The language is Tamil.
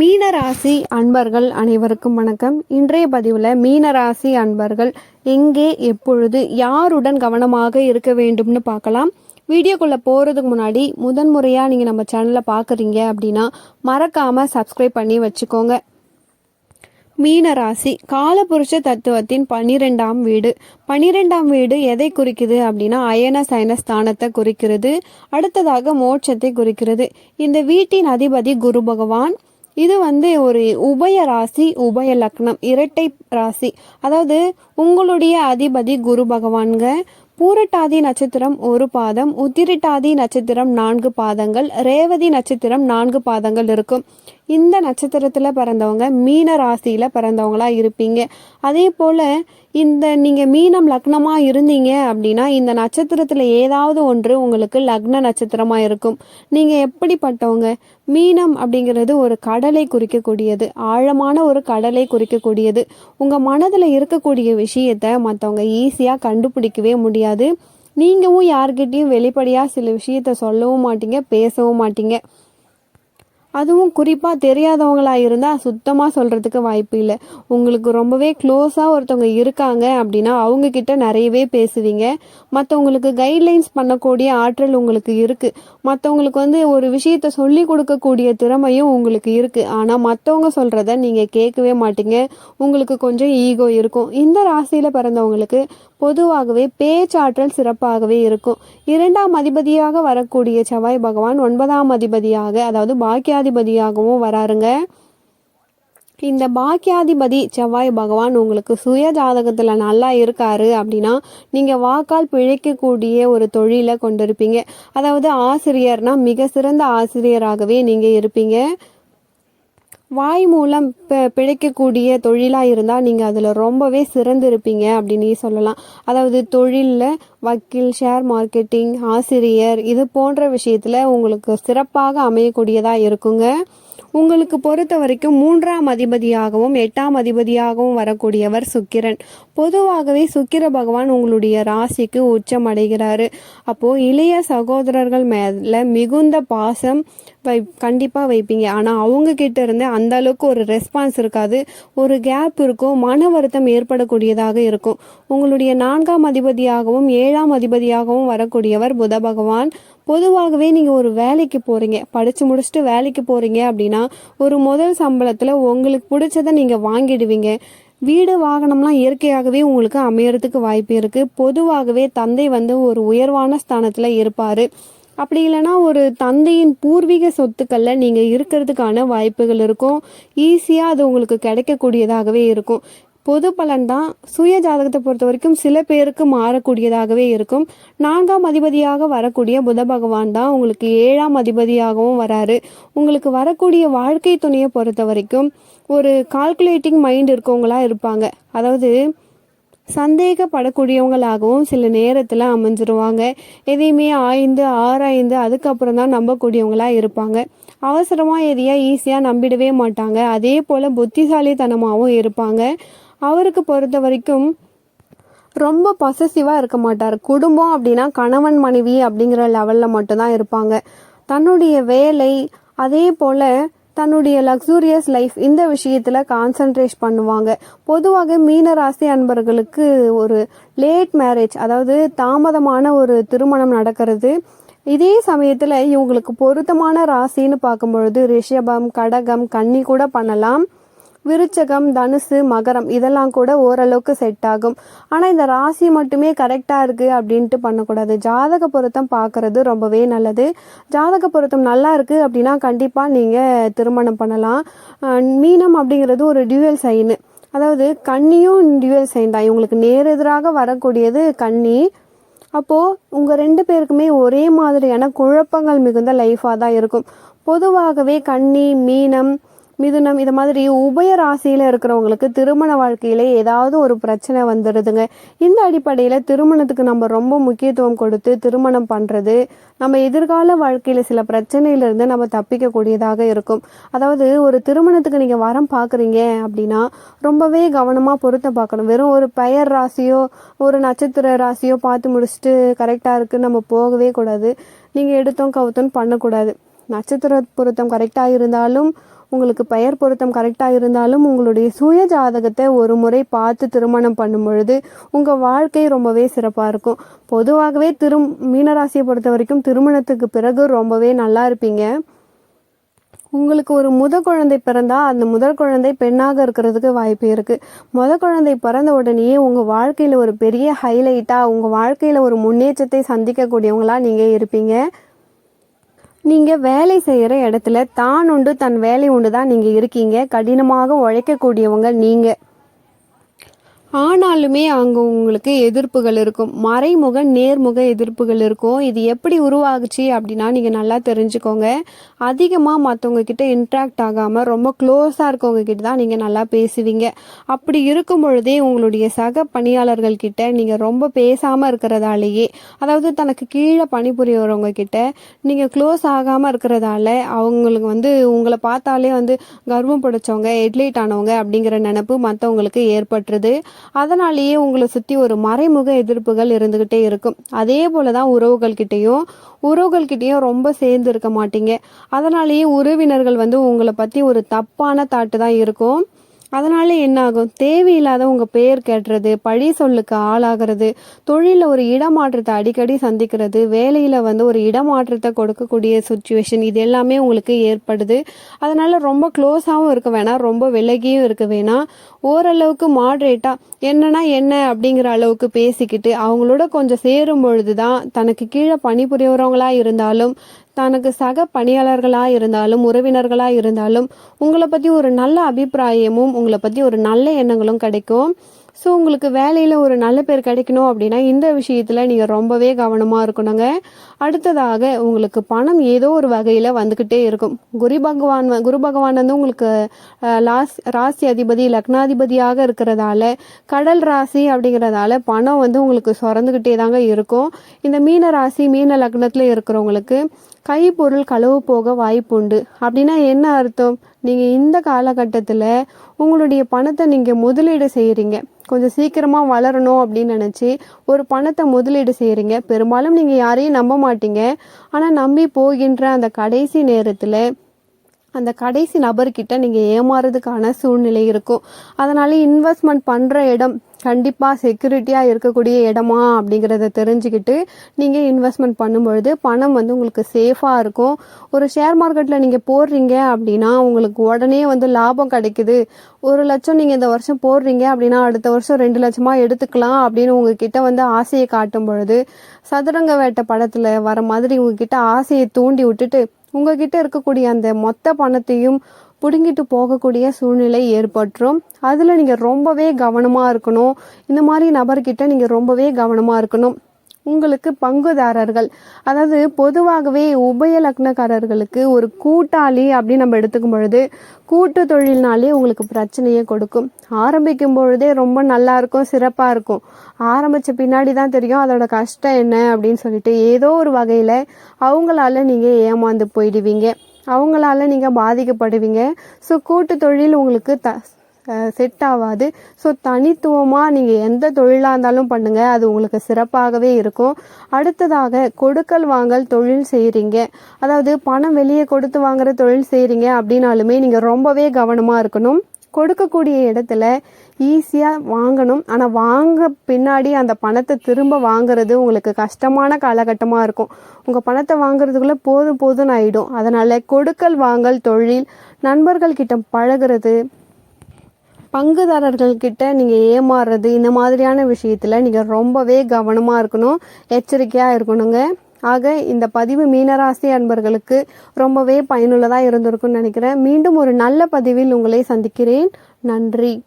மீனராசி அன்பர்கள் அனைவருக்கும் வணக்கம். இன்றைய பதிவில் மீனராசி அன்பர்கள் எங்கே எப்பொழுது யாருடன் கவனமாக இருக்க வேண்டும்னு பார்க்கலாம். வீடியோக்குள்ளே போகிறதுக்கு முன்னாடி முதன்முறையாக நீங்கள் நம்ம சேனலை பார்க்குறீங்க அப்படின்னா மறக்காமல் சப்ஸ்கிரைப் பண்ணி வச்சுக்கோங்க. மீனராசி காலபுருஷ தத்துவத்தின் பன்னிரெண்டாம் வீடு. பன்னிரெண்டாம் வீடு எதை குறிக்குது அப்படின்னா அயன சயன ஸ்தானத்தை குறிக்கிறது. அடுத்ததாக மோட்சத்தை குறிக்கிறது. இந்த வீட்டின் அதிபதி குரு பகவான். இது வந்து ஒரு உபய ராசி உபய லக்னம் இரட்டை ராசி. அதாவது உங்களுடைய அதிபதி குரு பகவான்க பூரட்டாதி நட்சத்திரம் ஒரு பாதம் உத்திரட்டாதி நட்சத்திரம் நான்கு பாதங்கள் ரேவதி நட்சத்திரம் நான்கு பாதங்கள் இருக்கும். இந்த நட்சத்திரத்தில் பிறந்தவங்க மீன ராசியில் பிறந்தவங்களாக இருப்பீங்க. அதே போல் இந்த நீங்கள் மீனம் லக்னமாக இருந்தீங்க அப்படின்னா இந்த நட்சத்திரத்தில் ஏதாவது ஒன்று உங்களுக்கு லக்ன நட்சத்திரமாக இருக்கும். நீங்கள் எப்படிப்பட்டவங்க? மீனம் அப்படிங்கிறது ஒரு கடலை குறிக்கக்கூடியது. ஆழமான ஒரு கடலை குறிக்கக்கூடியது. உங்கள் மனதில் இருக்கக்கூடிய விஷயத்தை மற்றவங்க ஈஸியாக கண்டுபிடிக்கவே முடியாது. நீங்களும் யார்கிட்டையும் வெளிப்படையாக சில விஷயத்த சொல்லவும் மாட்டீங்க பேசவும் மாட்டீங்க. அதுவும் குறிப்பாக தெரியாதவங்களாக இருந்தால் சுத்தமாக சொல்கிறதுக்கு வாய்ப்பு இல்லை. உங்களுக்கு ரொம்பவே க்ளோஸாக ஒருத்தவங்க இருக்காங்க அப்படின்னா அவங்கக்கிட்ட நிறையவே பேசுவீங்க. மற்றவங்களுக்கு கைட்லைன்ஸ் பண்ணக்கூடிய ஆற்றல் உங்களுக்கு இருக்குது மற்றவங்களுக்கு வந்து ஒரு விஷயத்த சொல்லி கொடுக்கக்கூடிய திறமையும் உங்களுக்கு இருக்குது ஆனால் மற்றவங்க சொல்கிறத நீங்கள் கேட்கவே மாட்டீங்க. உங்களுக்கு கொஞ்சம் ஈகோ இருக்கும். இந்த ராசியில் பிறந்தவங்களுக்கு பொதுவாகவே பேச்சாற்றல் சிறப்பாகவே இருக்கும். இரண்டாம் அதிபதியாக வரக்கூடிய செவ்வாய் பகவான் ஒன்பதாம் அதிபதியாக அதாவது பாக்கியாதிபதியாகவும் வராருங்க. இந்த பாக்கியாதிபதி செவ்வாய் பகவான் உங்களுக்கு சுய ஜாதகத்தில் நல்லா இருக்காரு அப்படின்னா நீங்கள் வாக்கால் பிழைக்கக்கூடிய ஒரு தொழிலை கொண்டிருப்பீங்க. அதாவது ஆசிரியர்னா மிக சிறந்த ஆசிரியராகவே நீங்கள் இருப்பீங்க. வாய் மூலம் இப்போ பிழைக்கக்கூடிய தொழிலாக இருந்தால் நீங்கள் அதில் ரொம்பவே சிறந்திருப்பீங்க அப்படின்னு சொல்லலாம். அதாவது தொழிலில் வக்கீல் ஷேர் மார்க்கெட்டிங் ஆசிரியர் இது போன்ற விஷயத்தில் உங்களுக்கு சிறப்பாக அமையக்கூடியதாக இருக்குங்க. உங்களுக்கு பொறுத்த வரைக்கும் மூன்றாம் அதிபதியாகவும் எட்டாம் அதிபதியாகவும் வரக்கூடியவர் சுக்கிரன். பொதுவாகவே சுக்கிர பகவான் உங்களுடைய ராசிக்கு உச்சம் அடைகிறாரு. அப்போ இளைய சகோதரர்கள் மேல மிகுந்த பாசம் வை கண்டிப்பாக வைப்பீங்க. ஆனால் அவங்க கிட்ட இருந்து அந்த அளவுக்கு ஒரு ரெஸ்பான்ஸ் இருக்காது. ஒரு கேப் இருக்கும். மன வருத்தம் ஏற்படக்கூடியதாக இருக்கும். உங்களுடைய நான்காம் அதிபதியாகவும் ஏழாம் அதிபதியாகவும் வரக்கூடியவர் புத பகவான். பொதுவாகவே நீங்கள் ஒரு வேலைக்கு போகிறீங்க படித்து முடிச்சுட்டு வேலைக்கு போகிறீங்க அப்படின்னா ஒரு முதல் சம்பளத்தில் உங்களுக்கு பிடிச்சதை நீங்கள் வாங்கிடுவீங்க. வீடு வாகனம்லாம் இயற்கையாகவே உங்களுக்கு அமையறதுக்கு வாய்ப்பு இருக்குது பொதுவாகவே தந்தை வந்து ஒரு உயர்வான ஸ்தானத்தில் இருப்பார். அப்படி இல்லைன்னா ஒரு தந்தையின் பூர்வீக சொத்துக்களில் நீங்கள் இருக்கிறதுக்கான வாய்ப்புகள் இருக்கும். ஈஸியாக அது உங்களுக்கு கிடைக்கக்கூடியதாகவே இருக்கும். பொது பலன் தான் சுய ஜாதகத்தை பொறுத்த வரைக்கும் சில பேருக்கு மாறக்கூடியதாகவே இருக்கும். நான்காம் அதிபதியாக வரக்கூடிய புத பகவான் தான் உங்களுக்கு ஏழாம் அதிபதியாகவும் வராரு. உங்களுக்கு வரக்கூடிய வாழ்க்கை துணையை பொறுத்த வரைக்கும் ஒரு கால்குலேட்டிங் மைண்ட் இருக்கவங்களா இருப்பாங்க. அதாவது சந்தேகப்படக்கூடியவங்களாகவும் சில நேரத்தில் அமைஞ்சிருவாங்க. எதையுமே ஆய்ந்து ஆராய்ந்து அதுக்கப்புறம் தான் நம்பக்கூடியவங்களாக இருப்பாங்க. அவசரமாக எதையா ஈஸியாக நம்பிடவே மாட்டாங்க. அதே போல் புத்திசாலித்தனமாகவும் இருப்பாங்க. அவருக்கு பொறுத்த வரைக்கும் ரொம்ப பொசசிவாக இருக்க மாட்டார். குடும்பம் அப்படின்னா கணவன் மனைவி அப்படிங்கிற லெவலில் மட்டும்தான் இருப்பாங்க. தன்னுடைய வேலை அதே போல் தன்னுடைய லக்ஸூரியஸ் லைஃப் இந்த விஷயத்தில் கான்சன்ட்ரேட் பண்ணுவாங்க. பொதுவாக மீன ராசி அன்பர்களுக்கு ஒரு லேட் மேரேஜ் அதாவது தாமதமான ஒரு திருமணம் நடக்கிறது. இதே சமயத்தில் இவங்களுக்கு பொருத்தமான ராசின்னு பார்க்கும் பொழுது ரிஷபம் கடகம் கன்னி கூட பண்ணலாம். விருச்சகம் தனுசு மகரம் இதெல்லாம் கூட ஓரளவுக்கு செட் ஆகும். ஆனால் இந்த ராசி மட்டுமே கரெக்டாக இருக்குது அப்படின்ட்டு பண்ணக்கூடாது. ஜாதக பொருத்தம் பார்க்கறது ரொம்பவே நல்லது. ஜாதக பொருத்தம் நல்லா இருக்குது அப்படின்னா கண்டிப்பாக நீங்கள் திருமணம் பண்ணலாம். மீனம் அப்படிங்கிறது ஒரு டியூவல் சைனு அதாவது கண்ணியும் டியூவல் சைன் தான். இவங்களுக்கு நேரெதிராக வரக்கூடியது கண்ணி அப்போது உங்கள் ரெண்டு பேருக்குமே ஒரே மாதிரியான குழப்பங்கள் மிகுந்த லைஃபாக தான் இருக்கும். பொதுவாகவே கன்னி மீனம் மிதுனம் இது மாதிரி உபய ராசியில் இருக்கிறவங்களுக்கு திருமண வாழ்க்கையில ஏதாவது ஒரு பிரச்சனை வந்துடுதுங்க இந்த அடிப்படையில் திருமணத்துக்கு நம்ம ரொம்ப முக்கியத்துவம் கொடுத்து திருமணம் பண்ணுறது நம்ம எதிர்கால வாழ்க்கையில் சில பிரச்சனையிலிருந்து நம்ம தப்பிக்கக்கூடியதாக இருக்கும். அதாவது ஒரு திருமணத்துக்கு நீங்கள் வரம் பார்க்குறீங்க அப்படின்னா ரொம்பவே கவனமாக பொருத்தம் பார்க்கணும். வெறும் ஒரு பெயர் ராசியோ ஒரு நட்சத்திர ராசியோ பார்த்து முடிச்சுட்டு கரெக்டாக இருக்குன்னு நம்ம போகவே கூடாது. நீங்கள் எடுத்தோம் கவுத்தோம் பண்ணக்கூடாது. நட்சத்திர பொருத்தம் கரெக்டாக இருந்தாலும் உங்களுக்கு பெயர் பொருத்தம் கரெக்டாக இருந்தாலும் உங்களுடைய சுய ஜாதகத்தை ஒரு முறை பார்த்து திருமணம் பண்ணும் பொழுது உங்கள் வாழ்க்கை ரொம்பவே சிறப்பாக இருக்கும். பொதுவாகவே திரும் மீனராசியை பொறுத்த வரைக்கும் திருமணத்துக்கு பிறகு ரொம்பவே நல்லா இருப்பீங்க. உங்களுக்கு ஒரு முத குழந்தை பிறந்தா அந்த முதல் குழந்தை பெண்ணாக இருக்கிறதுக்கு வாய்ப்பு இருக்கு. முத குழந்தை பிறந்த உடனேயே உங்க வாழ்க்கையில ஒரு பெரிய ஹைலைட்டா உங்க வாழ்க்கையில ஒரு முன்னேற்றத்தை சந்திக்கக்கூடியவங்களா நீங்க இருப்பீங்க. நீங்க வேலை செய்யற இடத்துல தான் உண்டு தன் வேலை உண்டு தான் நீங்க இருக்கீங்க. கடினமாக உழைக்கக்கூடியவங்க நீங்க. ஆனாலுமே அங்கே உங்களுக்கு எதிர்ப்புகள் இருக்கும். மறைமுக நேர்முக எதிர்ப்புகள் இருக்கும். இது எப்படி உருவாகுச்சு அப்படின்னா நீங்கள் நல்லா தெரிஞ்சுக்கோங்க. அதிகமாக மற்றவங்க கிட்ட இன்ட்ராக்ட் ஆகாமல் ரொம்ப க்ளோஸாக இருக்கவங்க கிட்ட தான் நீங்கள் நல்லா பேசுவீங்க. அப்படி இருக்கும் பொழுதே உங்களுடைய சக பணியாளர்கள் கிட்ட நீங்கள் ரொம்ப பேசாமல் இருக்கிறதாலேயே அதாவது தனக்கு கீழே பணிபுரியவங்க கிட்ட நீங்கள் க்ளோஸ் ஆகாமல் இருக்கிறதால அவங்களுக்கு வந்து உங்களை பார்த்தாலே வந்து கர்வம் பிடிச்சவங்க ஹெட்லைட் ஆனவங்க அப்படிங்கிற நினப்பு மற்றவங்களுக்கு ஏற்பட்டுருது. அதனாலேயே உங்களை சுற்றி ஒரு மறைமுக எதிர்ப்புகள் இருந்துக்கிட்டே இருக்கும். அதே போல தான் உறவுகள்கிட்டையும் உறவுகள்கிட்டையும் ரொம்ப சேர்ந்து இருக்க மாட்டீங்க. அதனாலேயே உறவினர்கள் வந்து உங்களை பற்றி ஒரு தப்பான தாட்டு தான் இருக்கும். அதனால என்ன ஆகும் தேவையில்லாத உங்க பெயர் கேட்டுறது பழி சொல்லுக்கு ஆளாகிறது தொழிலில் ஒரு இடமாற்றத்தை அடிக்கடி சந்திக்கிறது வேலையில் வந்து ஒரு இடமாற்றத்தை கொடுக்கக்கூடிய சுச்சுவேஷன் இது எல்லாமே உங்களுக்கு ஏற்படுது. அதனால ரொம்ப க்ளோஸாகவும் இருக்க வேணாம் ரொம்ப விலகியும் இருக்க வேணாம். ஓரளவுக்கு மாட்ரேட்டாக என்னன்னா என்ன அப்படிங்கிற அளவுக்கு பேசிக்கிட்டு அவங்களோட கொஞ்சம் சேரும் பொழுது தான் தனக்கு கீழே பணிபுரியறவங்களா இருந்தாலும் தனக்கு சக பணியாளர்களாக இருந்தாலும் உறவினர்களாக இருந்தாலும் உங்களை பற்றி ஒரு நல்ல அபிப்பிராயமும் உங்களை பற்றி ஒரு நல்ல எண்ணங்களும் கிடைக்கும். ஸோ உங்களுக்கு வேலையில் ஒரு நல்ல பேர் கிடைக்கணும் அப்படின்னா இந்த விஷயத்தில் நீங்கள் ரொம்பவே கவனமாக இருக்கணுங்க. அடுத்ததாக உங்களுக்கு பணம் ஏதோ ஒரு வகையில் வந்துக்கிட்டே இருக்கும். குரு பகவான் குரு பகவான் வந்து உங்களுக்கு லாஸ் ராசி அதிபதி லக்னாதிபதியாக இருக்கிறதால கடல் ராசி அப்படிங்கிறதால பணம் வந்து உங்களுக்கு சுரந்துக்கிட்டே தாங்க இருக்கும். இந்த மீன ராசி மீன லக்னத்தில் இருக்கிறவங்களுக்கு கைப்பொருள் களவு போக வாய்ப்புண்டு. அப்படின்னா என்ன அர்த்தம்? நீங்கள் இந்த காலகட்டத்தில் உங்களுடைய பணத்தை நீங்கள் முதலீடு செய்கிறீங்க கொஞ்சம் சீக்கிரமாக வளரணும் அப்படின்னு நினச்சி ஒரு பணத்தை முதலீடு செய்கிறீங்க பெரும்பாலும் நீங்கள் யாரையும் நம்ப மாட்டீங்க. ஆனால் நம்பி போகின்ற அந்த கடைசி நேரத்தில் அந்த கடைசி நபர்கிட்ட நீங்கள் ஏமாறதுக்கான சூழ்நிலை இருக்கும். அதனால் இன்வெஸ்ட்மெண்ட் பண்ணுற இடம் கண்டிப்பாக செக்யூரிட்டியாக இருக்கக்கூடிய இடமா அப்படிங்கிறத தெரிஞ்சுக்கிட்டு நீங்கள் இன்வெஸ்ட்மெண்ட் பண்ணும்பொழுது பணம் வந்து உங்களுக்கு சேஃபாக இருக்கும். ஒரு ஷேர் மார்க்கெட்டில் நீங்கள் போடுறீங்க அப்படின்னா உங்களுக்கு உடனே வந்து லாபம் கிடைக்குது. ஒரு லட்சம் நீங்கள் இந்த வருஷம் போடுறீங்க அப்படின்னா அடுத்த வருஷம் ரெண்டு லட்சமாக எடுத்துக்கலாம் அப்படின்னு உங்ககிட்ட வந்து ஆசையை காட்டும் பொழுது சதுரங்க வேட்டை படத்தில் வர மாதிரி உங்ககிட்ட ஆசையை தூண்டி விட்டுட்டு உங்ககிட்ட இருக்கக்கூடிய அந்த மொத்த பணத்தையும் பிடுங்கிட்டு போகக்கூடிய சூழ்நிலை ஏற்பட்டுரும். அதில் நீங்கள் ரொம்பவே கவனமாக இருக்கணும். இந்த மாதிரி நபர்கிட்ட நீங்கள் ரொம்பவே கவனமாக இருக்கணும். உங்களுக்கு பங்குதாரர்கள் அதாவது பொதுவாகவே உபய லக்னக்காரர்களுக்கு ஒரு கூட்டாளி அப்படின்னு நம்ம எடுத்துக்கும் பொழுது கூட்டு தொழில்னாலே உங்களுக்கு பிரச்சனையை கொடுக்கும். ஆரம்பிக்கும் பொழுதே ரொம்ப நல்லா இருக்கும் சிறப்பாக இருக்கும். ஆரம்பித்த பின்னாடி தான் தெரியும் அதோட கஷ்டம் என்ன அப்படின்னு சொல்லிட்டு ஏதோ ஒரு வகையில் அவங்களால நீங்கள் ஏமாந்து போயிடுவீங்க. அவங்களால நீங்கள் பாதிக்கப்படுவீங்க. ஸோ கூட்டு தொழில் உங்களுக்கு த செட் ஆகாது ஸோ தனித்துவமாக நீங்கள் எந்த தொழிலாக இருந்தாலும் பண்ணுங்கள் அது உங்களுக்கு சிறப்பாகவே இருக்கும். அடுத்ததாக கொடுக்கல் வாங்கல் தொழில் செய்கிறீங்க அதாவது பணம் வெளியே கொடுத்து வாங்குற தொழில் செய்கிறீங்க அப்படின்னாலுமே நீங்கள் ரொம்பவே கவனமாக இருக்கணும். கொடுக்கக்கூடிய இடத்துல ஈஸியாக வாங்கணும். ஆனால் வாங்க பின்னாடி அந்த பணத்தை திரும்ப வாங்குறது உங்களுக்கு கஷ்டமான காலகட்டமாக இருக்கும். உங்கள் பணத்தை வாங்குறதுக்குள்ளே போதும் போதும்னு ஆகிடும் அதனால் கொடுக்கல் வாங்கல் தொழில் நண்பர்கள் கிட்ட பழகுறது பங்குதாரர்கள் நீங்கள் ஏமாறுறது இந்த மாதிரியான விஷயத்தில் நீங்கள் ரொம்பவே கவனமாக இருக்கணும் எச்சரிக்கையாக இருக்கணுங்க. ஆக இந்த பதிவு மீனராசி அன்பர்களுக்கு ரொம்பவே பயனுள்ளதாக இருந்திருக்கும்னு நினைக்கிறேன். மீண்டும் ஒரு நல்ல பதிவில் உங்களை சந்திக்கிறேன். நன்றி.